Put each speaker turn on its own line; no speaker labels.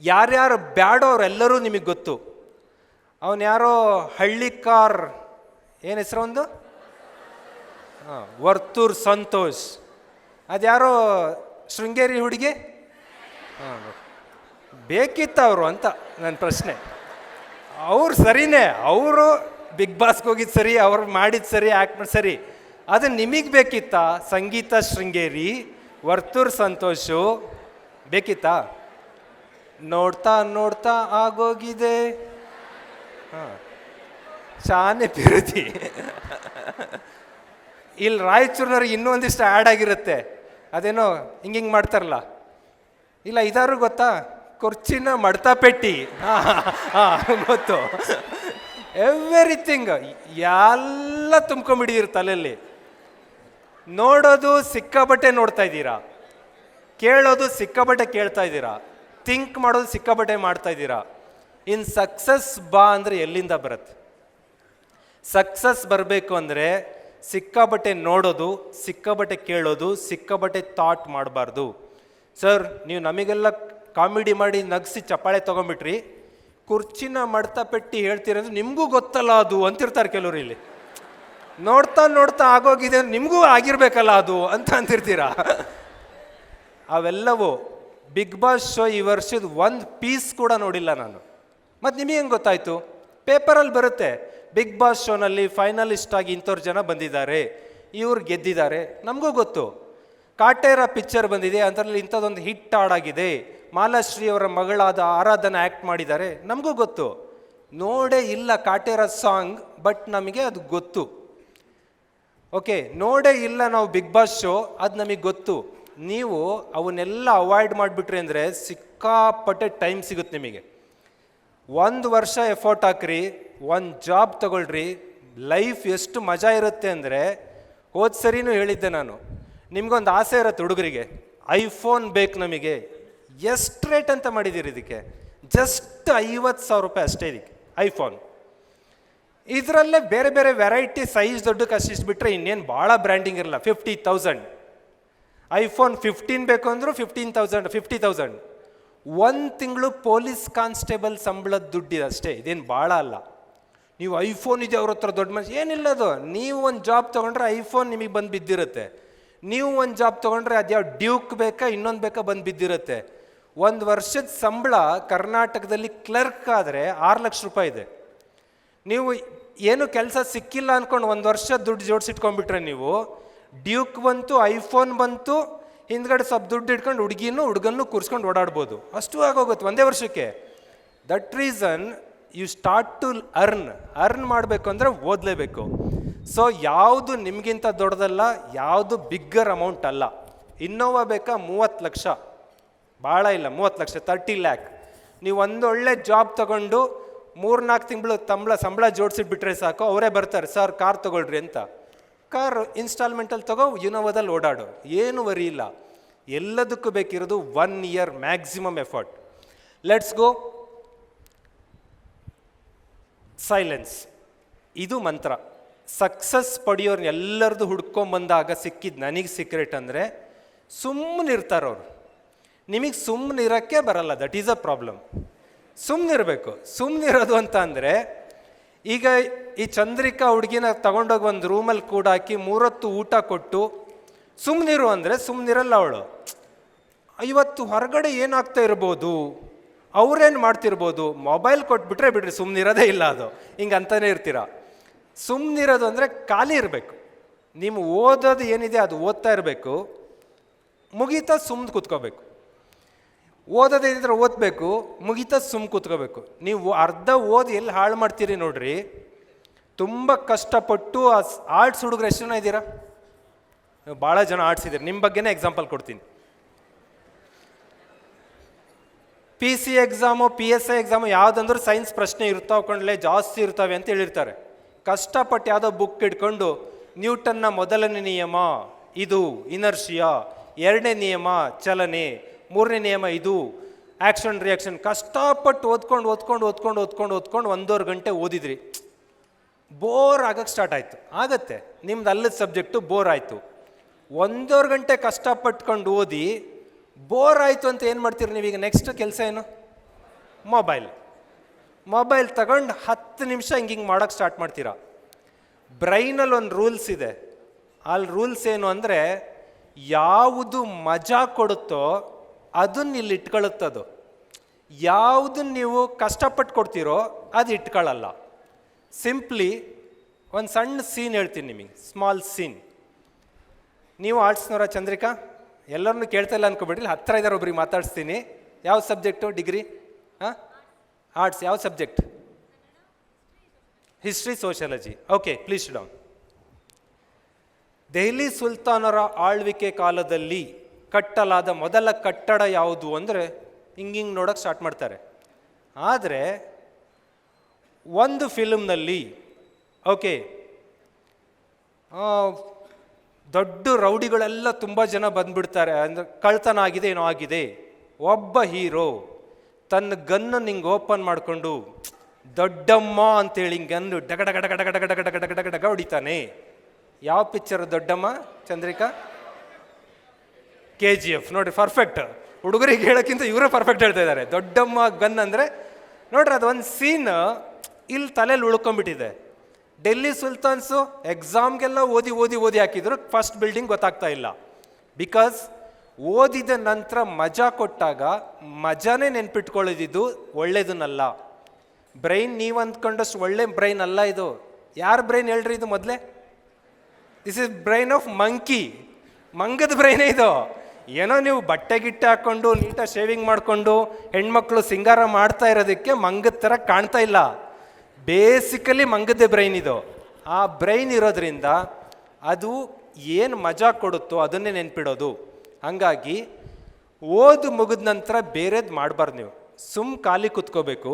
ಯಾರ್ಯಾರು ಬ್ಯಾಡೋ ಅವರೆಲ್ಲರೂ ನಿಮಗೆ ಗೊತ್ತು. ಅವನು ಯಾರೋ ಹಳ್ಳಿಕಾರ್ ಏನು ಹೆಸರು ಒಂದು? ಹಾಂ, ವರ್ತೂರ್ ಸಂತೋಷ್. ಅದ್ಯಾರೋ ಶೃಂಗೇರಿ ಹುಡುಗಿ? ಹಾಂ, ಬೇಕಿತ್ತ ಅವರು ಅಂತ ನನ್ನ ಪ್ರಶ್ನೆ. ಅವ್ರು ಸರಿನೇ, ಅವರು ಬಿಗ್ ಬಾಸ್ಗೆ ಹೋಗಿದ್ದು ಸರಿ, ಅವ್ರು ಮಾಡಿದ್ದು ಸರಿ ಆ್ಯಕ್ಟ್ ಮಾಡಿ ಸರಿ. ಅದು ನಿಮಗೆ ಬೇಕಿತ್ತಾ? ಸಂಗೀತ ಶೃಂಗೇರಿ, ವರ್ತೂರ್ ಸಂತೋಷು, ಬೇಕಿತ್ತಾ? ನೋಡ್ತಾ ನೋಡ್ತಾ ಆಗೋಗಿದೆ. ಹಾಂ. ಶಾನೆ ಪಿರುತಿ ಇಲ್ಲಿ ರಾಯಚೂರಿನವ್ರಿಗೆ ಇನ್ನೂ ಒಂದಿಷ್ಟು ಆ್ಯಡ್ ಆಗಿರುತ್ತೆ. ಅದೇನೋ ಹಿಂಗೆ ಹಿಂಗೆ ಮಾಡ್ತಾರಲ್ಲ. ಇಲ್ಲ ಇದಾರು ಗೊತ್ತಾ? ಕುರ್ಚಿನ ಮಡ್ತಾ ಪೆಟ್ಟಿ ಹಾಂ ಗೊತ್ತು. ಎವ್ರಿಥಿಂಗ್ ಎಲ್ಲ ತುಂಬ್ಕೊಂಬಿಡಿದಿರ ತಲೆಯಲ್ಲಿ. ನೋಡೋದು ಸಿಕ್ಕಾಬಟ್ಟೆ ನೋಡ್ತಾ ಇದ್ದೀರಾ? ಕೇಳೋದು ಸಿಕ್ಕಾಬಟ್ಟೆ ಕೇಳ್ತಾ ಇದ್ದೀರಾ? ಥಿಂಕ್ ಮಾಡೋದು ಸಿಕ್ಕಾಪಟ್ಟೆ ಮಾಡ್ತಾ ಇದ್ದೀರಾ? ಇನ್ ಸಕ್ಸಸ್ ಬಾ ಅಂದರೆ ಎಲ್ಲಿಂದ ಬರುತ್ತೆ? ಸಕ್ಸಸ್ ಬರಬೇಕು ಅಂದರೆ ಸಿಕ್ಕಾಬಟ್ಟೆ ನೋಡೋದು ಸಿಕ್ಕಾಬಟ್ಟೆ ಕೇಳೋದು ಸಿಕ್ಕಾಬಟ್ಟೆ ಥಾಟ್ ಮಾಡಬಾರ್ದು. ಸರ್ ನೀವು ನಮಗೆಲ್ಲ ಕಾಮಿಡಿ ಮಾಡಿ ನಗಿಸಿ ಚಪ್ಪಾಳೆ ತೊಗೊಂಬಿಟ್ರಿ ಕುರ್ಚಿನ ಮಡ್ತಾ ಪೆಟ್ಟಿ ಹೇಳ್ತೀರಂದ್ರೆ ನಿಮಗೂ ಗೊತ್ತಲ್ಲ ಅದು ಅಂತಿರ್ತಾರೆ ಕೆಲವರು ಇಲ್ಲಿ. ನೋಡ್ತಾ ನೋಡ್ತಾ ಆಗೋಗಿದೆ ನಿಮಗೂ ಆಗಿರ್ಬೇಕಲ್ಲ ಅದು ಅಂತ ಅಂತಿರ್ತೀರಾ? ಅವೆಲ್ಲವೂ ಬಿಗ್ ಬಾಸ್ ಶೋ ಈ ವರ್ಷದ ಒಂದು ಪೀಸ್ ಕೂಡ ನೋಡಿಲ್ಲ ನಾನು. ಮತ್ತು ನಿಮಗೆ ಹೆಂಗೆ ಗೊತ್ತಾಯಿತು? ಪೇಪರಲ್ಲಿ ಬರುತ್ತೆ. ಬಿಗ್ ಬಾಸ್ ಶೋನಲ್ಲಿ ಫೈನಲಿಸ್ಟ್ ಆಗಿ ಇಂಥವ್ರು ಜನ ಬಂದಿದ್ದಾರೆ. ಇವ್ರು ಗೆದ್ದಿದ್ದಾರೆ. ನಮಗೂ ಗೊತ್ತು. ಕಾಟೇರ ಪಿಕ್ಚರ್ ಬಂದಿದೆ. ಅದರಲ್ಲಿ ಇಂಥದ್ದೊಂದು ಹಿಟ್ ಹಾಡಾಗಿದೆ. ಮಾಲಾಶ್ರೀ ಅವರ ಮಗಳಾದ ಆರಾಧನ ಆ್ಯಕ್ಟ್ ಮಾಡಿದ್ದಾರೆ. ನಮಗೂ ಗೊತ್ತು. ನೋಡೇ ಇಲ್ಲ ಕಾಟೇರ ಸಾಂಗ್ ಬಟ್ ನಮಗೆ ಅದು ಗೊತ್ತು. ಓಕೆ ನೋಡೇ ಇಲ್ಲ ನಾವು ಬಿಗ್ ಬಾಸ್ ಶೋ ಅದು ನಮಗೆ ಗೊತ್ತು. ನೀವು ಅವನ್ನೆಲ್ಲ ಅವಾಯ್ಡ್ ಮಾಡಿಬಿಟ್ರಿ ಅಂದರೆ ಸಿಕ್ಕಾಪಟ್ಟೆ ಟೈಮ್ ಸಿಗುತ್ತೆ ನಿಮಗೆ. ಒಂದು ವರ್ಷ ಎಫರ್ಟ್ ಹಾಕ್ರಿ, ಒಂದು ಜಾಬ್ ತಗೊಳ್ರಿ ಲೈಫ್ ಎಷ್ಟು ಮಜಾ ಇರುತ್ತೆ ಅಂದರೆ ಹೋದ ಸರಿನೂ ಹೇಳಿದ್ದೆ ನಾನು. ನಿಮಗೊಂದು ಆಸೆ ಇರುತ್ತೆ ಹುಡುಗರಿಗೆ ಐಫೋನ್ ಬೇಕು ನಮಗೆ. ಎಷ್ಟು ರೇಟ್ ಅಂತ ಮಾಡಿದ್ದೀರಿ ಇದಕ್ಕೆ? ಜಸ್ಟ್ ಐವತ್ತು ಸಾವಿರ ರೂಪಾಯಿ ಅಷ್ಟೇ ಇದಕ್ಕೆ ಐಫೋನ್ ಇದರಲ್ಲೇ ಬೇರೆ ಬೇರೆ ವೆರೈಟಿ ಸೈಜ್ ದೊಡ್ಡಕ್ಕೆ ಅಷ್ಟಿಷ್ಟು ಬಿಟ್ಟರೆ ಇನ್ನೇನು ಭಾಳ ಬ್ರ್ಯಾಂಡಿಂಗ್ ಇರಲ್ಲ ಫಿಫ್ಟಿ ತೌಸಂಡ್ ಐಫೋನ್ ಫಿಫ್ಟೀನ್ ಬೇಕು ಅಂದರೂ ಫಿಫ್ಟೀನ್ ತೌಸಂಡ್ ಫಿಫ್ಟಿ ತೌಸಂಡ್ ಒಂದು ತಿಂಗಳು ಪೊಲೀಸ್ ಕಾನ್ಸ್ಟೇಬಲ್ ಸಂಬಳದ ದುಡ್ಡಿದೆ ಅಷ್ಟೇ, ಇದೇನು ಭಾಳ ಅಲ್ಲ. ನೀವು ಐಫೋನ್ ಇದೆ ಅವ್ರ ಹತ್ರ ದೊಡ್ಡ ಮನುಷ್ಯ ಏನಿಲ್ಲ ಅದು. ನೀವು ಒಂದು ಜಾಬ್ ತೊಗೊಂಡ್ರೆ ಐಫೋನ್ ನಿಮಗೆ ಬಂದು ಬಿದ್ದಿರುತ್ತೆ. ನೀವು ಒಂದು ಜಾಬ್ ತೊಗೊಂಡ್ರೆ ಅದ್ಯಾವ ಡ್ಯೂಕ್ ಬೇಕಾ, ಇನ್ನೊಂದು ಬೇಕಾ ಬಂದು ಬಿದ್ದಿರುತ್ತೆ. ಒಂದು ವರ್ಷದ ಸಂಬಳ ಕರ್ನಾಟಕದಲ್ಲಿ ಕ್ಲರ್ಕ್ ಆದರೆ ಆರು ಲಕ್ಷ ರೂಪಾಯಿ ಇದೆ. ನೀವು ಏನು ಕೆಲಸ ಸಿಕ್ಕಿಲ್ಲ ಅಂದ್ಕೊಂಡು ಒಂದು ವರ್ಷ ದುಡ್ಡು ಜೋಡಿಸಿಟ್ಕೊಂಡ್ಬಿಟ್ರೆ ನೀವು ಡ್ಯೂಕ್ ಬಂತು, ಐಫೋನ್ ಬಂತು, ಹಿಂದ್ಗಡೆ ಸ್ವಲ್ಪ ದುಡ್ಡು ಇಟ್ಕೊಂಡು ಹುಡುಗಿನೂ ಹುಡುಗನ್ನು ಕೂರಿಸ್ಕೊಂಡು ಓಡಾಡ್ಬೋದು. ಅಷ್ಟು ಆಗೋಗುತ್ತೆ ಒಂದೇ ವರ್ಷಕ್ಕೆ. That reason you start to earn earn ಮಾಡಬೇಕು ಅಂದರೆ ಓದಲೇಬೇಕು. ಸೊ ಯಾವುದು ನಿಮಗಿಂತ ದೊಡ್ಡದಲ್ಲ, ಯಾವುದು ಬಿಗ್ಗರ್ ಅಮೌಂಟ್ ಅಲ್ಲ. ಇನ್ನೋವಾ ಬೇಕಾ ಮೂವತ್ತು ಲಕ್ಷ. ಭಾಳ ಇಲ್ಲ, ಮೂವತ್ತು ಲಕ್ಷ ತರ್ಟಿ ಲ್ಯಾಕ್ ನೀವು ಒಂದೊಳ್ಳೆ ಜಾಬ್ ತಗೊಂಡು ಮೂರ್ನಾಲ್ಕು ತಿಂಗಳು ತಂಬಳ, ಸಂಬಳ ಜೋಡಿಸಿಟ್ಬಿಟ್ರೆ ಸಾಕು, ಅವರೇ ಬರ್ತಾರೆ, ಸರ್, ಕಾರ್ ತಗೊಳ್ರಿ ಅಂತ. ಕಾರ್ ಇನ್ಸ್ಟಾಲ್ಮೆಂಟಲ್ಲಿ ತಗೋ ಯುನೋವಾದಲ್ಲಿ ಓಡಾಡು. ಏನು ವರಿ ಇಲ್ಲ. ಎಲ್ಲದಕ್ಕೂ ಬೇಕಿರೋದು one year maximum effort let's go silence ಇದು ಮಂತ್ರ. ಸಕ್ಸಸ್ ಪಡೆಯೋರ್ನ ಎಲ್ಲರದು ಹುಡ್ಕೊಂಬಂದಾಗ ಸಿಕ್ಕಿದ್ದು ನನಗೆ ಸೀಕ್ರೆಟ್ ಅಂದರೆ ಸುಮ್ಮನಿರ್ತಾರವ್ರು ನಿಮಗೆ ಸುಮ್ಮನಿರೋಕ್ಕೆ ಬರಲ್ಲ ದಟ್ ಈಸ್ ಅ ಪ್ರಾಬ್ಲಮ್ ಸುಮ್ಮನಿರಬೇಕು ಸುಮ್ಮನಿರೋದು ಅಂತ ಅಂದರೆ, ಈಗ ಈ ಚಂದ್ರಿಕಾ ಹುಡುಗಿನ ತಗೊಂಡೋಗಿ ಒಂದು ರೂಮಲ್ಲಿ ಕೂಡ ಹಾಕಿ ಮೂರೊತ್ತು ಊಟ ಕೊಟ್ಟು ಸುಮ್ಮನಿರು ಅಂದರೆ ಸುಮ್ಮನಿರಲ್ಲ ಅವಳು. ಇವತ್ತು ಹೊರಗಡೆ ಏನಾಗ್ತಾ ಇರ್ಬೋದು? ಅವ್ರೇನು ಮಾಡ್ತಿರ್ಬೋದು? ಮೊಬೈಲ್ ಕೊಟ್ಬಿಟ್ರೆ ಬಿಡ್ರಿ ಸುಮ್ಮನಿರೋದೇ ಇಲ್ಲ ಅದು. ಹಿಂಗೆ ಅಂತಲೇ ಇರ್ತೀರ? ಸುಮ್ಮನಿರೋದು ಅಂದರೆ ಖಾಲಿ ಇರಬೇಕು. ನೀವು ಓದೋದು ಏನಿದೆ ಅದು ಓದ್ತಾ ಇರಬೇಕು. ಮುಗೀತಾ ಸುಮ್ಮನೆ ಕೂತ್ಕೋಬೇಕು. ಓದೋದೇನಿದ್ರೆ ಓದಬೇಕು, ಮುಗೀತಾ ಸುಮ್ಮ ಕೂತ್ಕೋಬೇಕು. ನೀವು ಅರ್ಧ ಓದಿ ಎಲ್ಲಿ ಹಾಳು ಮಾಡ್ತೀರಿ ನೋಡ್ರಿ? ತುಂಬ ಕಷ್ಟಪಟ್ಟು ಆ ಆರ್ಟ್ಸ್ ಹುಡುಗರು ಎಷ್ಟು ಜನ ಇದ್ದೀರಾ? ಭಾಳ ಜನ ಆರ್ಟ್ಸ್ ಇದ್ದೀರಿ? ನಿಮ್ಮ ಬಗ್ಗೆನೇ ಎಕ್ಸಾಂಪಲ್ ಕೊಡ್ತೀನಿ. P C exam P S I exam ಯಾವುದಂದ್ರೂ science ಪ್ರಶ್ನೆ ಇರ್ತಾವೆ ಕಂಡ್ಲೆ ಜಾಸ್ತಿ ಇರ್ತವೆ ಅಂತ ಹೇಳಿರ್ತಾರೆ. ಕಷ್ಟಪಟ್ಟು ಯಾವುದೋ ಬುಕ್ ಇಟ್ಕೊಂಡು ನ್ಯೂಟನ್ನ ಮೊದಲನೇ ನಿಯಮ ಇದು ಇನರ್ಷಿಯಾ ಎರಡನೇ ನಿಯಮ ಚಲನೆ. ಮೂರನೇ ನಿಯಮ ಇದು ಆ್ಯಕ್ಷನ್ ರಿಯಾಕ್ಷನ್ ಕಷ್ಟಪಟ್ಟು ಓದ್ಕೊಂಡು ಓದ್ಕೊಂಡು ಓದ್ಕೊಂಡು ಓದ್ಕೊಂಡು ಓದ್ಕೊಂಡು ಒಂದೂವರೆ ಗಂಟೆ ಓದಿದ್ರಿ. ಬೋರ್ ಆಗೋಕ್ಕೆ ಸ್ಟಾರ್ಟ್ ಆಯಿತು. ಆಗತ್ತೆ. ನಿಮ್ದು ಅಲ್ಲದ ಸಬ್ಜೆಕ್ಟು ಬೋರ್ ಆಯಿತು. ಒಂದೂವರೆ ಗಂಟೆ ಕಷ್ಟಪಟ್ಕೊಂಡು ಓದಿ ಬೋರ್ ಆಯಿತು ಅಂತ ಏನು ಮಾಡ್ತೀರಿ ನೀವೀಗ? ನೆಕ್ಸ್ಟ್ ಕೆಲಸ ಏನು? ಮೊಬೈಲ್ ಮೊಬೈಲ್ ತಗೊಂಡು ಹತ್ತು ನಿಮಿಷ ಹಿಂಗೆ ಹಿಂಗೆ ಮಾಡೋಕ್ಕೆ ಸ್ಟಾರ್ಟ್ ಮಾಡ್ತೀರಾ? ಬ್ರೈನಲ್ಲಿ ಒಂದು ರೂಲ್ಸ್ ಇದೆ. ಅಲ್ಲಿ ರೂಲ್ಸ್ ಏನು ಅಂದರೆ, ಯಾವುದು ಮಜಾ ಕೊಡುತ್ತೋ ಅದನ್ನ ಇಲ್ಲಿ ಇಟ್ಕೊಳ್ಳುತ್ತದು. ಯಾವುದನ್ನ ನೀವು ಕಷ್ಟಪಟ್ಟು ಕೊಡ್ತೀರೋ ಅದು ಇಟ್ಕೊಳ್ಳಲ್ಲ. ಸಿಂಪ್ಲಿ ಒಂದು ಸಣ್ಣ ಸೀನ್ ಹೇಳ್ತೀನಿ ನಿಮಗೆ. ಸ್ಮಾಲ್ ಸೀನ್ ನೀವು ಆರ್ಟ್ಸ್ನವರ ಚಂದ್ರಿಕಾ? ಎಲ್ಲರನ್ನೂ ಕೇಳ್ತಾ ಇಲ್ಲ ಅನ್ಕೋಬೇಡ್ರಿ ಹತ್ತಿರ ಇದ್ದಾರೆ ಒಬ್ರಿಗೆ ಮಾತಾಡಿಸ್ತೀನಿ. ಯಾವ ಸಬ್ಜೆಕ್ಟು ಡಿಗ್ರಿ ಹಾಂ? ಆರ್ಟ್ಸ್ ಯಾವ subject history sociology okay please down Delhi ಸುಲ್ತಾನರ ಆಳ್ವಿಕೆ ಕಾಲದಲ್ಲಿ ಕಟ್ಟಲಾದ ಮೊದಲ ಕಟ್ಟಡ ಯಾವುದು ಅಂದರೆ ಹಿಂಗಿಂಗೆ ನೋಡೋಕೆ ಸ್ಟಾರ್ಟ್ ಮಾಡ್ತಾರೆ. ಆದರೆ ಒಂದು ಫಿಲ್ಮ್ನಲ್ಲಿ ಓಕೆ ದೊಡ್ಡ ರೌಡಿಗಳೆಲ್ಲ ತುಂಬ ಜನ ಬಂದ್ಬಿಡ್ತಾರೆ, ಅಂದರೆ ಕಳ್ತನ ಆಗಿದೆ, ಏನೋ ಆಗಿದೆ. ಒಬ್ಬ ಹೀರೋ ತನ್ನ ಗನ್ನು ಹಿಂಗೆ ಓಪನ್ ಮಾಡಿಕೊಂಡು, ದೊಡ್ಡಮ್ಮ ಅಂತೇಳಿ ಹಿಂಗೆ ಗನ್ನು ಡಗ ಗಡ ಗಡ ಗಡ ಗಡ ಗಡ ಗಡ ಡಗ ಡಗ ಡಗ ಹೊಡಿತಾನೆ. ಯಾವ ಪಿಕ್ಚರ್ ದೊಡ್ಡಮ್ಮ, ಚಂದ್ರಿಕಾ? ಕೆ ಜಿ ಎಫ್ ನೋಡಿ ಪರ್ಫೆಕ್ಟ್ ಹುಡುಗರಿಗೆ ಹೇಳೋಕ್ಕಿಂತ ಇವರೇ ಪರ್ಫೆಕ್ಟ್ ಹೇಳ್ತಾ ಇದ್ದಾರೆ. ದೊಡ್ಡಮ್ಮ ಗನ್ ಅಂದರೆ, ನೋಡ್ರಿ ಅದು ಒಂದು ಸೀನ್ ಇಲ್ಲಿ ತಲೆಯಲ್ಲಿ ಉಳ್ಕೊಂಬಿಟ್ಟಿದೆ ಡೆಲ್ಲಿ ಸುಲ್ತಾನ್ಸು ಎಕ್ಸಾಮ್ಗೆಲ್ಲ ಓದಿ ಓದಿ ಓದಿ ಹಾಕಿದ್ರು, ಫಸ್ಟ್ ಬಿಲ್ಡಿಂಗ್ ಗೊತ್ತಾಗ್ತಾ ಇಲ್ಲ. ಬಿಕಾಸ್ ಓದಿದ ನಂತರ ಮಜಾ ಕೊಟ್ಟಾಗ ಮಜಾನೇ ನೆನ್ಪಿಟ್ಕೊಳ್ಳೋದಿದ್ದು ಒಳ್ಳೇದನ್ನಲ್ಲ. ಬ್ರೈನ್ ನೀವು ಅಂದ್ಕೊಂಡಷ್ಟು ಒಳ್ಳೆ ಬ್ರೈನ್ ಅಲ್ಲ ಇದು. ಯಾರ ಬ್ರೈನ್ ಹೇಳ್ರಿ ಇದು ಮೊದಲೇ? This is brain of monkey. ಮಂಗದ ಬ್ರೈನೇ ಇದು. ಏನೋ ನೀವು ಬಟ್ಟೆ ಗಿಟ್ಟೆ ಹಾಕ್ಕೊಂಡು ನೀಟಾಗಿ ಶೇವಿಂಗ್ ಮಾಡಿಕೊಂಡು ಹೆಣ್ಮಕ್ಳು ಸಿಂಗಾರ ಮಾಡ್ತಾ ಇರೋದಕ್ಕೆ ಮಂಗದ ಥರ ಕಾಣ್ತಾ ಇಲ್ಲ. ಬೇಸಿಕಲಿ ಮಂಗದ ಬ್ರೈನ್ ಇದು. ಆ ಬ್ರೈನ್ ಇರೋದ್ರಿಂದ ಅದು ಏನು ಮಜಾ ಕೊಡುತ್ತೋ ಅದನ್ನೇ ನೆನ್ಪಿಡೋದು. ಹಂಗಾಗಿ ಓದು ಮುಗಿದ ನಂತರ ಬೇರೆದು ಮಾಡಬಾರ್ದು ನೀವು. ಸುಮ್ ಖಾಲಿ ಕುತ್ಕೋಬೇಕು.